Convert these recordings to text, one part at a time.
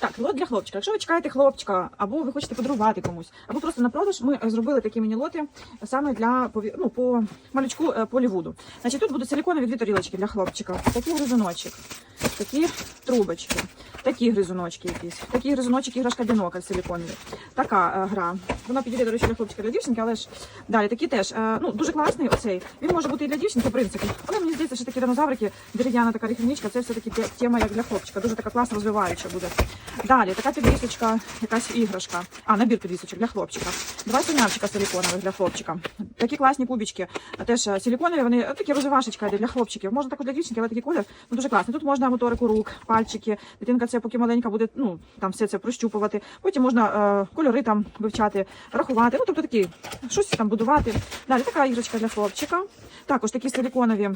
Так, лот для хлопчика. Якщо ви чекаєте хлопчика, або ви хочете подарувати комусь, або просто на продаж, ми е, зробили такі міні-лоти саме для ну, по малючку е, Полівуду. Значить, тут будуть силіконові дві тарілочки для хлопчика, такий гризуночок, такі трубочки, такі гризуночки якісь, такий гризуночок іграшка бінокль силіконовий. Така е, гра. Вона підійде, до речі, для хлопчика для дівчинки, але ж далі такі теж. е, ну, дуже класний оцей. Він може бути і для дівчинки, в принципі. Але мені здається, що такі динозаврики, дерев'яна така ріхівничка, це все-таки тема як для хлопчика. Дуже така класна розвиваюча буде. Далі така підвісочка, якась іграшка. А, набір підвісочок для хлопчика. Два синявчика силіконових для хлопчика. Такі класні кубічки. Теж е, силіконові, вони такі розвивашечка для хлопчиків. Можна також для дівчинки, але такий колір ну, дуже класний. Тут можна моторику рук, пальчики. Дитинка це поки маленька буде, ну там все це прощупувати. Потім можна е, кольори там вивчати, рахувати. Ну тобто такі щось там будувати. Далі така іграшка для хлопчика. Також такі силіконові.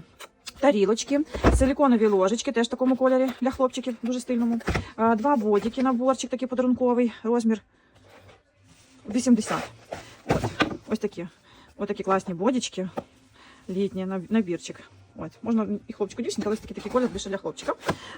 Тарілочки, силіконові ложечки, теж в такому кольорі для хлопчиків, дуже стильному. Е, Два бодіки, наборчик такий подарунковий, розмір 80. От, ось такі. Ось такі класні бодічки. Літній набірчик. От, можна і хлопчику, і дівчинка, але такий такий колір більше для хлопчика.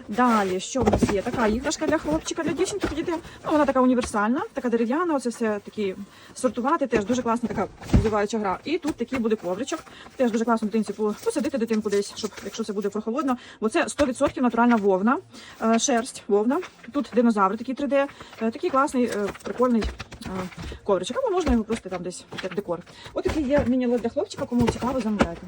Далі, що в нас є? Така іграшка для хлопчика, для дівчинки підійде. Ну, вона така універсальна, така дерев'яна, оце все такі сортувати, теж дуже класна така розвиваюча гра. І тут такий буде ковричок. Теж дуже класно дитинці посадити дитинку десь, щоб якщо це буде прохолодно. Бо це 100% натуральна вовна, е, шерсть, вовна. Тут динозаври такі 3D, е, такий класний, е, прикольний ковричок. Або можна його просто там десь як декор. Ось такий є міні-лот для хлопчика, кому цікаво, замовляйте.